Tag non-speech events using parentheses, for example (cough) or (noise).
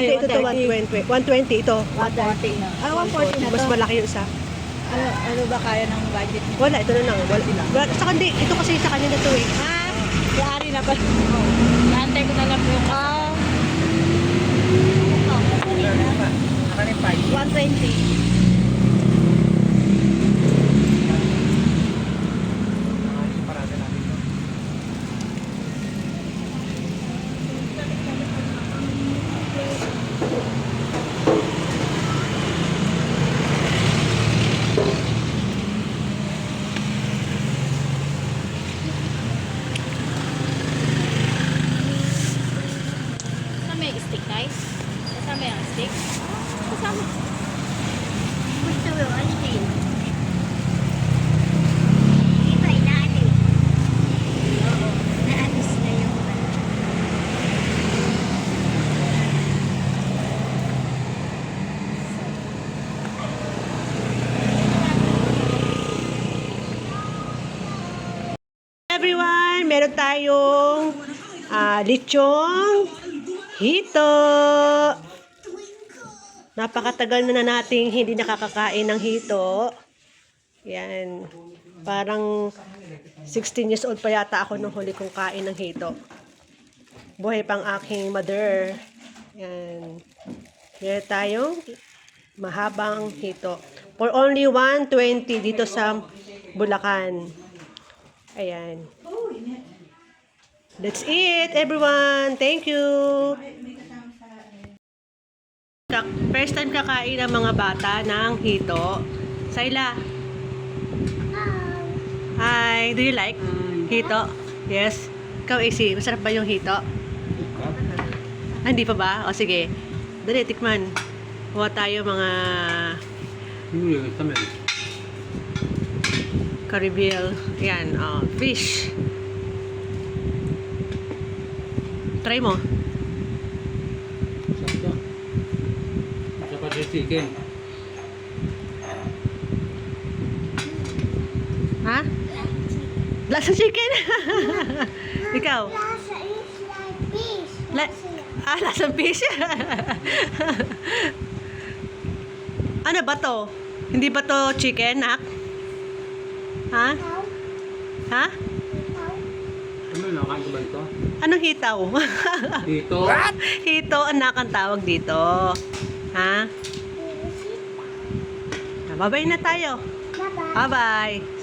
Hindi, ito to 120. 120 ito. 140 na. Ah, 140 na Mas malaki yung isa. Ano, ano ba kaya ng budget niya? Wala, ito na lang. Wala. Wala. Saka hindi, ito kasi sa kanya na to eh. Ah, yari na ba? Naantay ko na lang yung... Ah, 120. Kasama yung stick, guys? Kasama yung stick? Kasama. Gusto mo ano. Everyone, meron tayong ah, lechong hito. Napakatagal na na nating hindi nakakakain ng hito. Yan. Parang 16 years old pa yata ako nung huli kong kain ng hito. Buhay pang aking mother. Yan. Meron tayong mahabang hito. For only 120 dito sa Bulacan. Ayan. That's it, everyone. Thank you. First time kakain ng mga bata ng hito. Sayla. Hi. Do you like hito? Yes. Ikaw, AC, masarap ba yung hito? Ah, hindi pa ba? O sige. Dali, tikman. Kuha tayo mga Caribbean. Yan, oh, fish. Try mo. Chicken. Ha? Lasa chicken. (laughs) Ikaw? Lasa is like fish. La ah, lasang fish. (laughs) ano ba to? Hindi ba to chicken, nak? Ha? Ha? Ano nakain ko ba ito? Anong hitaw? (laughs) Dito. Hito, anak ang tawag dito. Ha? Babay na tayo. Bye-bye. Bye-bye.